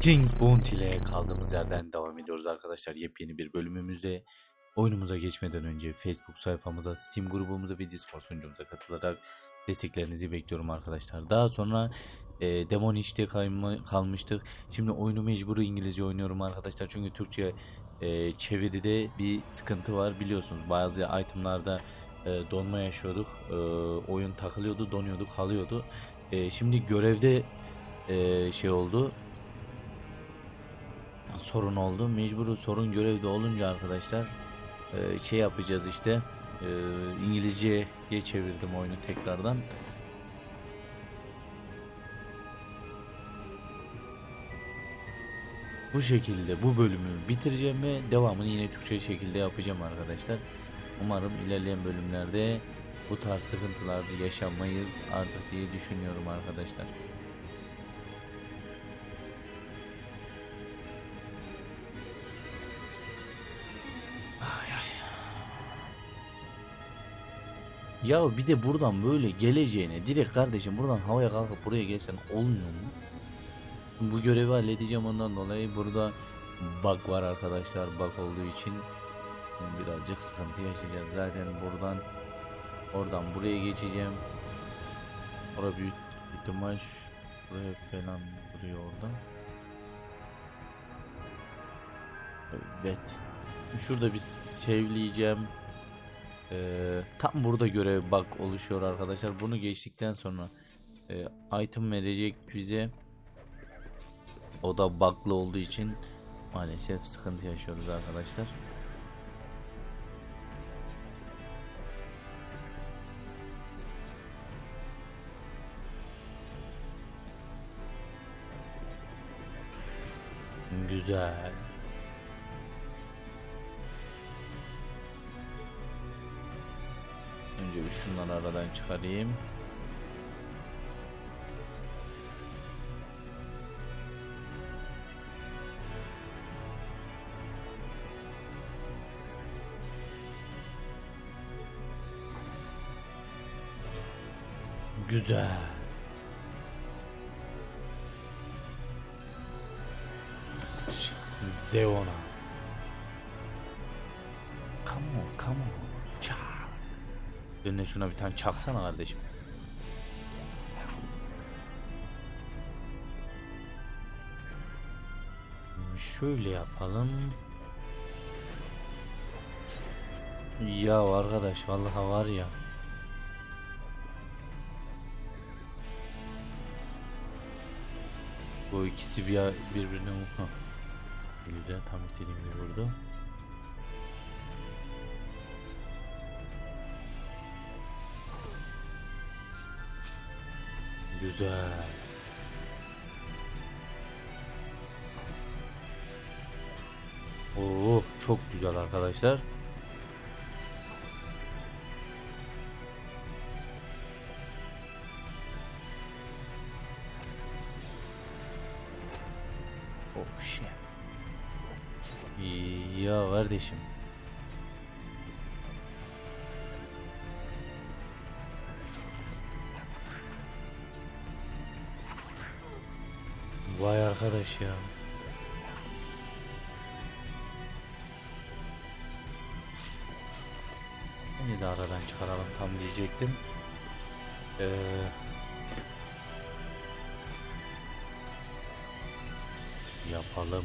Kings Bounty ile kaldığımız yerden devam ediyoruz arkadaşlar. Yepyeni bir bölümümüzde oyunumuza geçmeden önce Facebook sayfamıza, Steam grubumuza ve Discord sunucumuza katılarak desteklerinizi bekliyorum arkadaşlar. Daha sonra e, Demon işte kalmıştık. Şimdi oyunu mecburi İngilizce oynuyorum arkadaşlar. Çünkü Türkçe e, çeviride bir sıkıntı var biliyorsunuz. Bazı itemlarda e, donma yaşıyorduk. E, oyun takılıyordu, donuyordu, kalıyordu. E, şimdi görevde e, şey oldu sorun oldu. Mecburu sorun görevde olunca arkadaşlar e, şey yapacağız işte e, İngilizceye çevirdim oyunu tekrardan. Bu şekilde bu bölümü bitireceğim ve devamını yine Türkçe şekilde yapacağım arkadaşlar. Umarım ilerleyen bölümlerde bu tarz sıkıntılar yaşamayız artık diye düşünüyorum arkadaşlar. Ya bir de buradan böyle geleceğine direkt kardeşim buradan havaya kalkıp buraya gelsen olmuyor mu? Bu görevi halledeceğim ondan dolayı burada bug var arkadaşlar bug olduğu için birazcık sıkıntı yaşayacağız. Zaten buradan oradan buraya geçeceğim. Orada büyük ihtimal buraya falan duruyor orada. Evet. Şurada bir sevleyeceğim ee, tam burada görev bug oluşuyor arkadaşlar. Bunu geçtikten sonra e, item verecek bize. O da bug'lı olduğu için maalesef sıkıntı yaşıyoruz arkadaşlar. Güzel. Bir şunları aradan çıkarayım. Güzel. Zeona. Come on, come on. Önüne şuna bir tane çaksana kardeşim. Şöyle yapalım. Ya arkadaş vallahi var ya. Bu ikisi bir birbirine vurma. Güzel tam istediğim gibi vurdu. Güzel. Oo çok güzel arkadaşlar. Diyecektim. Ee, yapalım.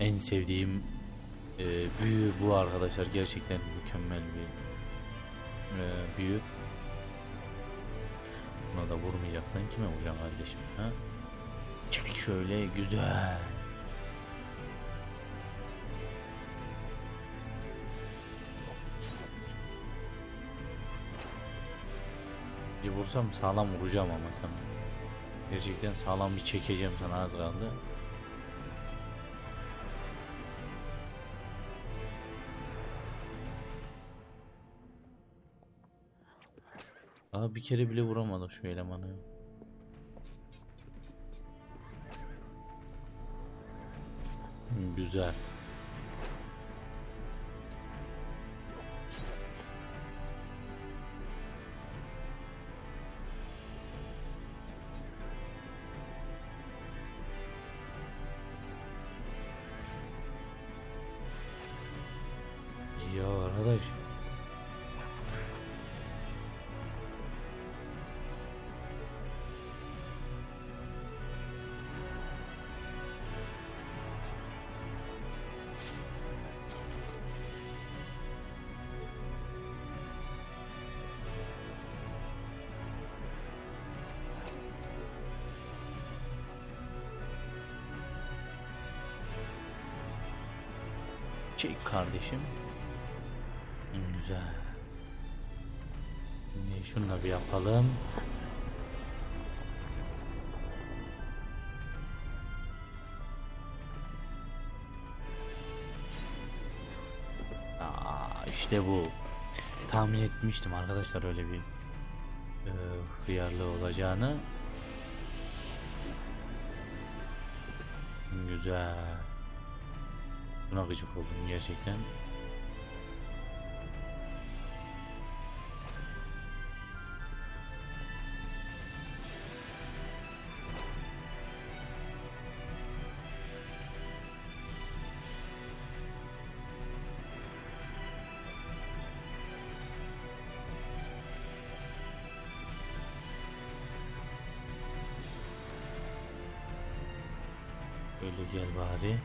En sevdiğim e, büyü bu arkadaşlar. Gerçekten mükemmel bir e, büyü. Buna da vurmayacaksan kime vuracaksın kardeşim? Ha? Çek şöyle güzel. Bir vursam sağlam vuracağım ama sana. Gerçekten sağlam bir çekeceğim sana az kaldı. Aa bir kere bile vuramadım şu elemanı. Güzel. Arkadaş. Çek kardeşim. Güzel. Şimdi şunu da bir yapalım. Aa, işte bu. Tahmin etmiştim arkadaşlar öyle bir e, hıyarlı olacağını. Güzel. Buna gıcık oldum gerçekten. Böyle gel bari.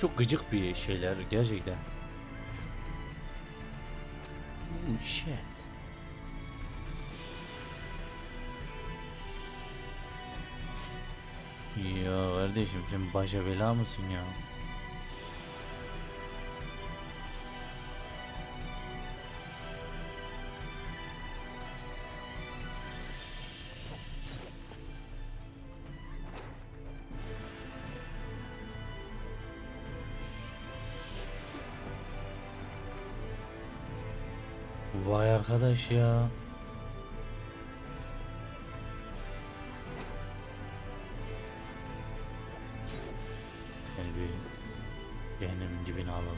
Çok gıcık bir şeyler gerçekten. Oh shit. Ya kardeşim sen başa bela mısın ya? Arkadaş ya. Gel bir cehennemin dibine alalım.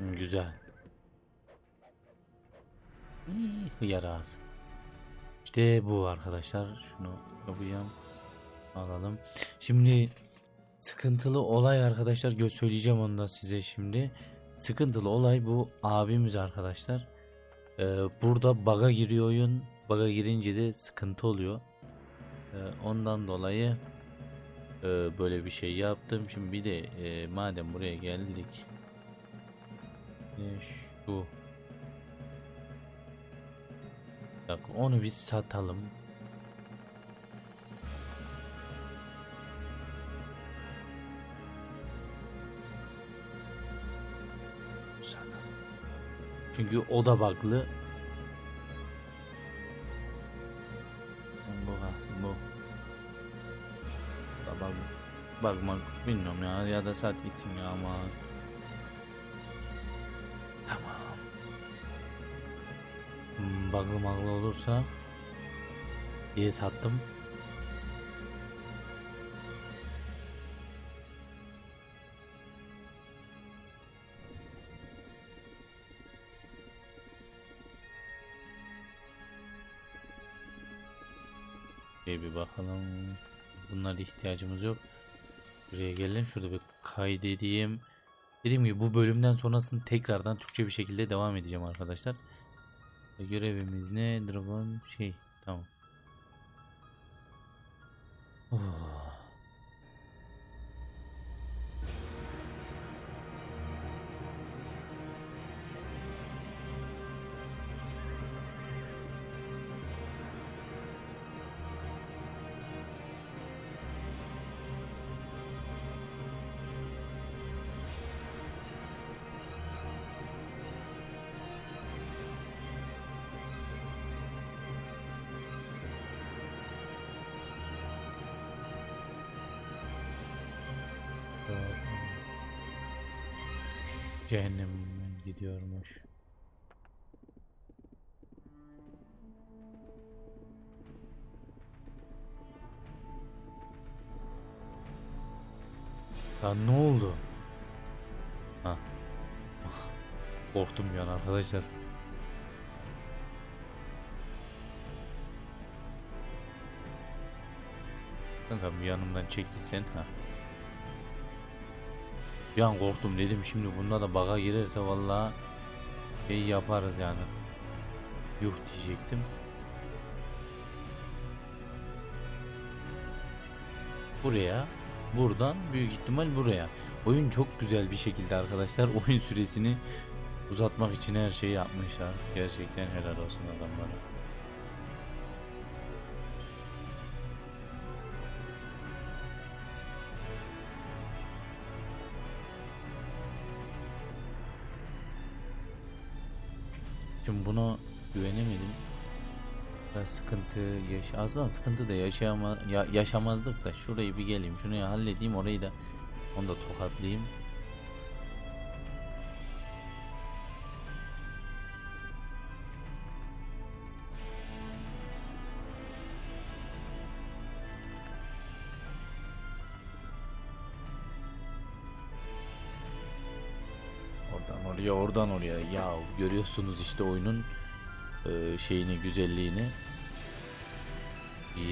Güzel. Hıyar ağzı. İşte bu arkadaşlar. Şunu yapayım. Alalım. Şimdi sıkıntılı olay arkadaşlar söyleyeceğim onu da size şimdi. Sıkıntılı olay bu abimiz arkadaşlar. Ee, burada baga giriyor oyun. Baga girince de sıkıntı oluyor. Ee, ondan dolayı e, böyle bir şey yaptım. Şimdi bir de e, madem buraya geldik. E, şu Bak onu biz satalım. Satalım. Çünkü o da bug'lı. Bu bu. Bug. Bakmak bilmiyorum ya ya da sat gitsin ya ama. Bug'lı maglı olursa diye sattım. Bir bir bakalım. Bunlara ihtiyacımız yok. Buraya gelelim. Şurada bir kaydedeyim. Dediğim gibi bu bölümden sonrasını tekrardan Türkçe bir şekilde devam edeceğim arkadaşlar. Görevimiz ne? Dragon şey. Tamam. Oh. Cehennem gidiyormuş. Ya ne oldu? Ha. Ah. Korktum an arkadaşlar. Kanka bir yanımdan çekilsen ha. Bir an korktum dedim şimdi bunda da baga girerse vallahi şey yaparız yani. Yuh diyecektim. Buraya, buradan büyük ihtimal buraya. Oyun çok güzel bir şekilde arkadaşlar oyun süresini uzatmak için her şeyi yapmışlar. Gerçekten helal olsun adamlara. Buna güvenemedim. Biraz sıkıntı yaş aslında sıkıntı da yaşayama ya yaşamazdık da şurayı bir geleyim şunu halledeyim orayı da onu da tokatlayayım. Oraya oradan oraya ya görüyorsunuz işte oyunun e, şeyini güzelliğini.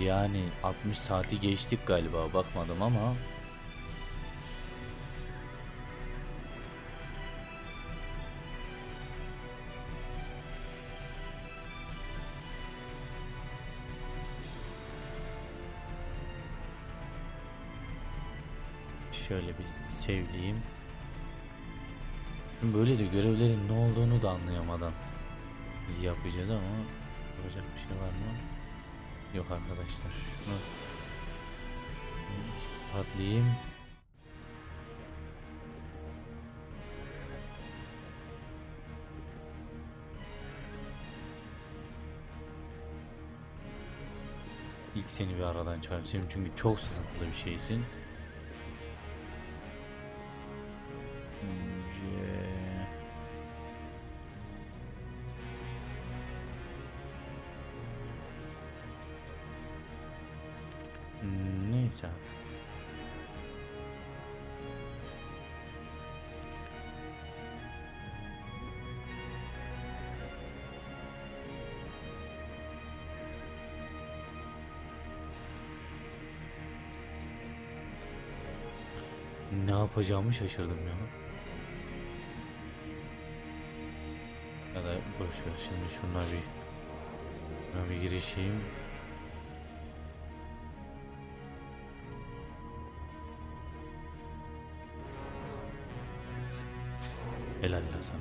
Yani 60 saati geçtik galiba bakmadım ama şöyle bir sevleyeyim. Böyle de görevlerin ne olduğunu da anlayamadan yapacağız ama yapacak bir şey var mı? Yok arkadaşlar. Şunu atlayayım. İlk seni bir aradan çıkartayım çünkü çok sıkıntılı bir şeysin. Yapacağımı şaşırdım ya. Ya da boş ver şimdi şuna bir şuna bir girişeyim. Helal la sana.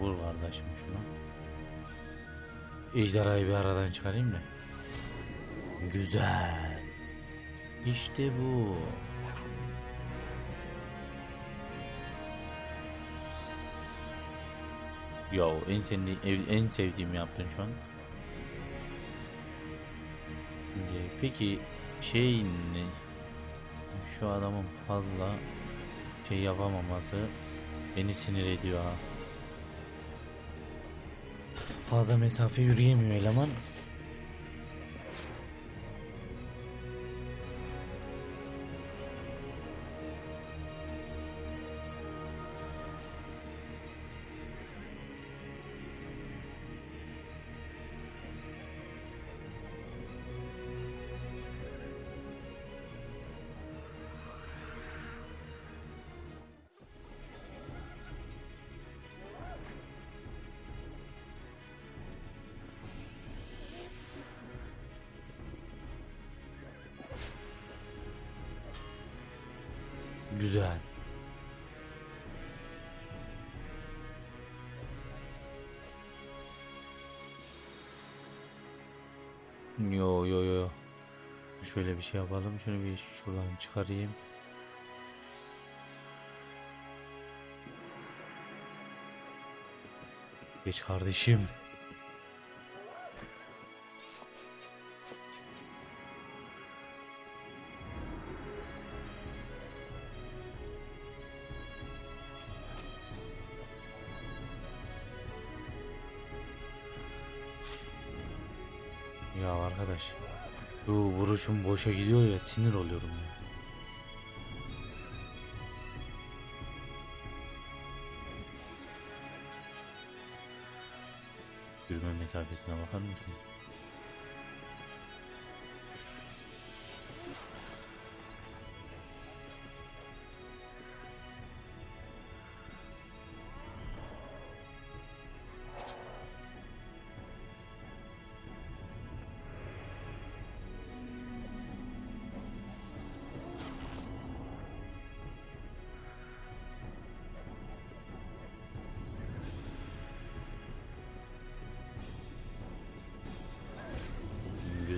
Vur kardeşim şunu. Ejderhayı bir aradan çıkarayım da. Güzel. İşte bu. Ya en sevdiğim, en sevdiğim yaptın şu an. Peki şey ne? Şu adamın fazla şey yapamaması beni sinir ediyor ha. Fazla mesafe yürüyemiyor eleman. Yo yo yo. Şöyle bir şey yapalım. Şunu bir şuradan çıkarayım. Geç kardeşim. Güçüm boşa gidiyor ya sinir oluyorum ya. Yürüme mesafesine bakar mısın?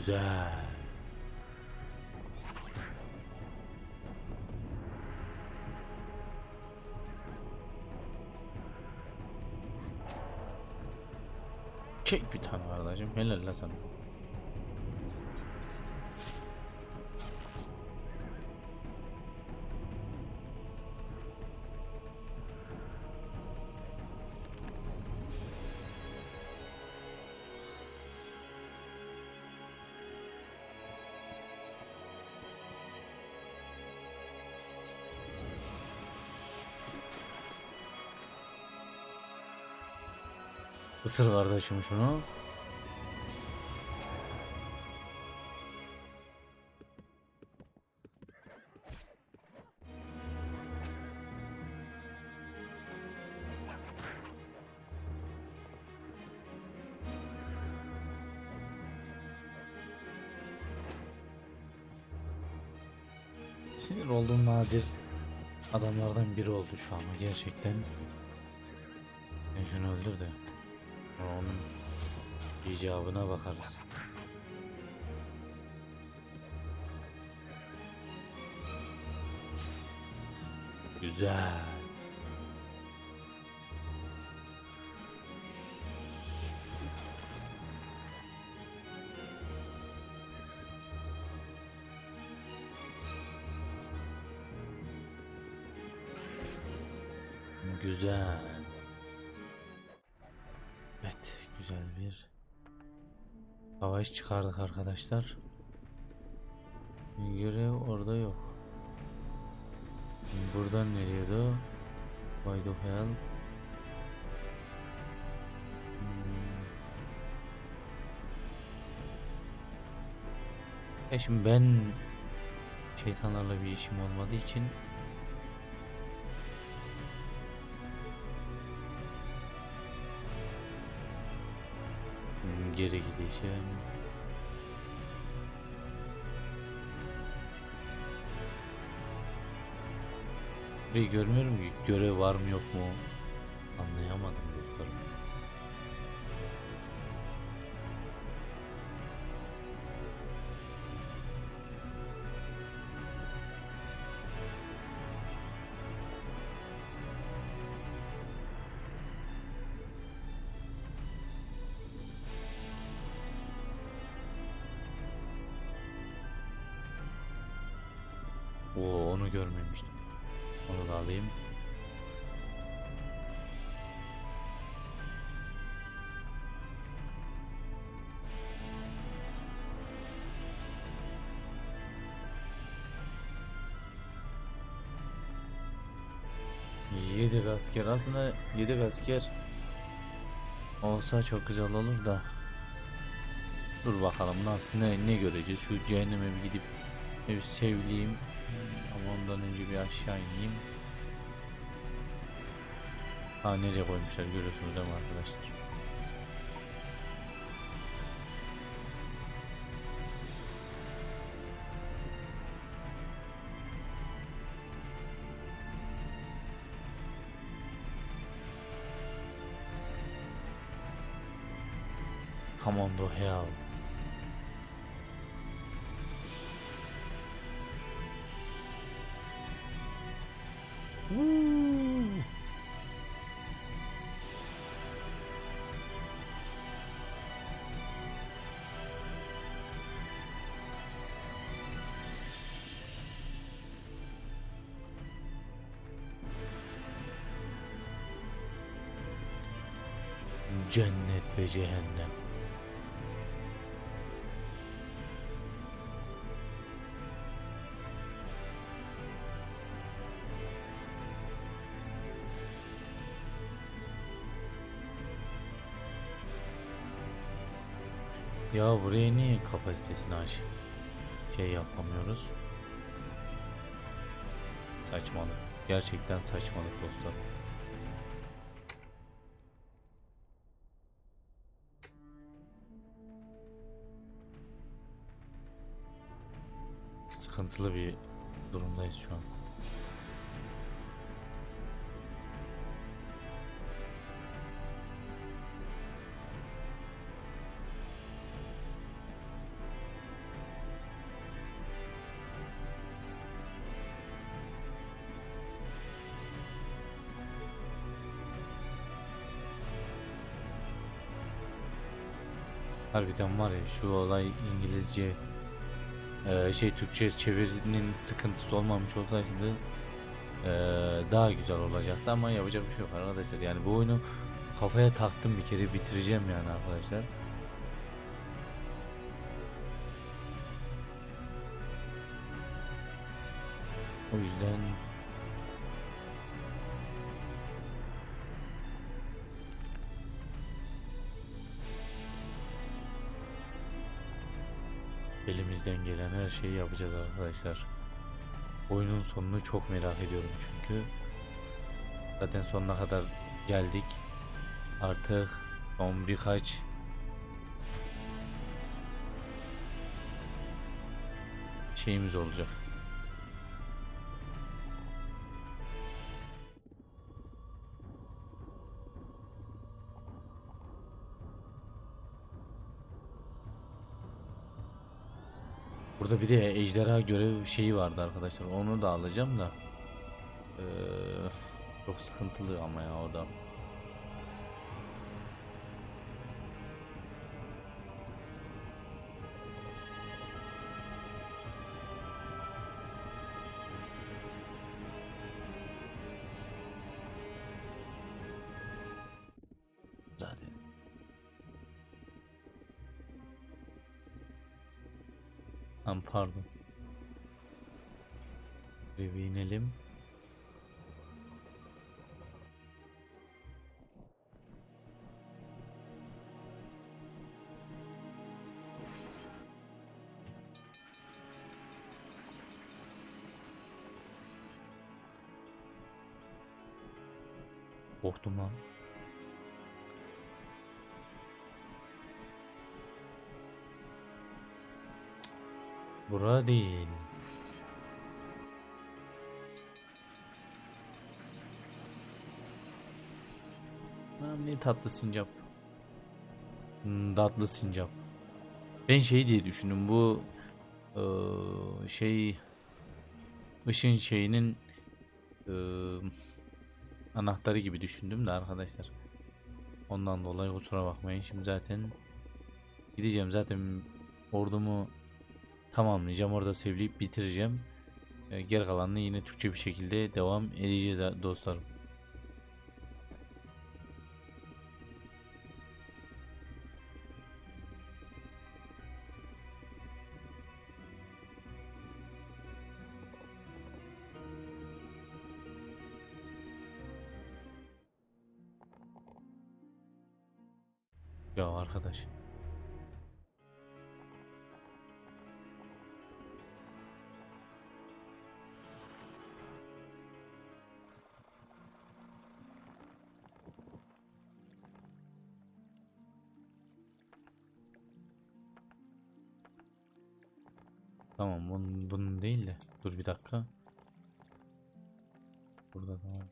Güzel. Çek bir tane kardeşim. Helal la sana. Isır kardeşim şunu. Sinir olduğum nadir adamlardan biri oldu şu an gerçekten. Şunu öldür de. Onun icabına bakarız. Güzel. Güzel. Savaş çıkardık arkadaşlar. Görev orada yok. Buradan nereye? Why the hell? Hmm. Ya şimdi ben şeytanlarla bir işim olmadığı için geri gideceğim. Burayı görmüyorum ki görev var mı yok mu anlayamadım Oo onu görmemiştim. Onu da alayım. Yedi asker aslında yedi asker olsa çok güzel olur da dur bakalım nasıl ne ne göreceğiz şu cehenneme bir gidip bir sevleyeyim ama ondan önce bir aşağı ineyim. Ha nereye koymuşlar görüyorsunuz değil mi arkadaşlar? Commando Hell Cennet ve cehennem. Ya buraya niye kapasitesini aç? Şey yapamıyoruz. Saçmalık. Gerçekten saçmalık dostlar. Sıkıntılı bir durumdayız şu an. Harbiden var ya şu olay İngilizce eee, şey Türkçe çevirinin sıkıntısı olmamış olsaydı eee, daha güzel olacaktı ama yapacak bir şey yok arkadaşlar. Yani bu oyunu kafaya taktım bir kere bitireceğim yani arkadaşlar. O yüzden elimizden gelen her şeyi yapacağız arkadaşlar. Oyunun sonunu çok merak ediyorum çünkü. Zaten sonuna kadar geldik. Artık son birkaç şeyimiz olacak. Burada bir de ejderha görev şeyi vardı arkadaşlar. Onu da alacağım da. Eee, çok sıkıntılı ama ya o da. Aman pardon. Bir inelim. Korktum lan. Bura değil. Ne tatlı sincap. Hmm, tatlı sincap. Ben şey diye düşündüm bu eee, şey ışın şeyinin eee, anahtarı gibi düşündüm de arkadaşlar. Ondan dolayı kusura bakmayın. Şimdi zaten gideceğim zaten ordumu tamamlayacağım. Orada sevleyip bitireceğim. Ee, Geri kalanını yine Türkçe bir şekilde devam edeceğiz dostlarım. Tamam bunun, bunun değil de dur bir dakika. Burada tamam.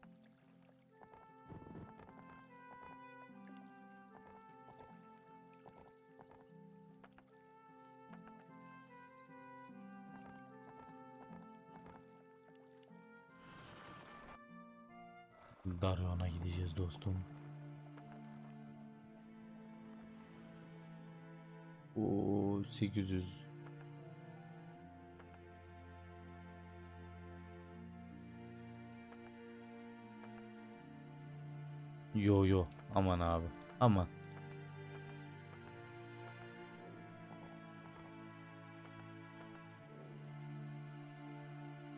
Darion'a gideceğiz dostum. O 800 Yo yo aman abi aman.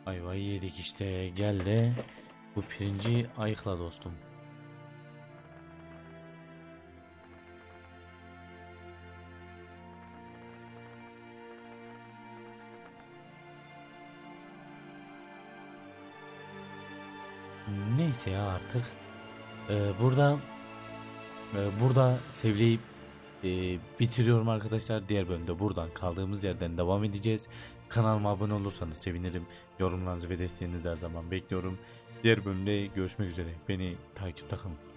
Ayvayı yedik işte gel de bu pirinci ayıkla dostum. Neyse ya artık ee, burada e, burada sevleyip e, bitiriyorum arkadaşlar. Diğer bölümde buradan kaldığımız yerden devam edeceğiz. Kanalıma abone olursanız sevinirim. Yorumlarınızı ve desteğinizi her zaman bekliyorum. Diğer bölümde görüşmek üzere. Beni takipte kalın.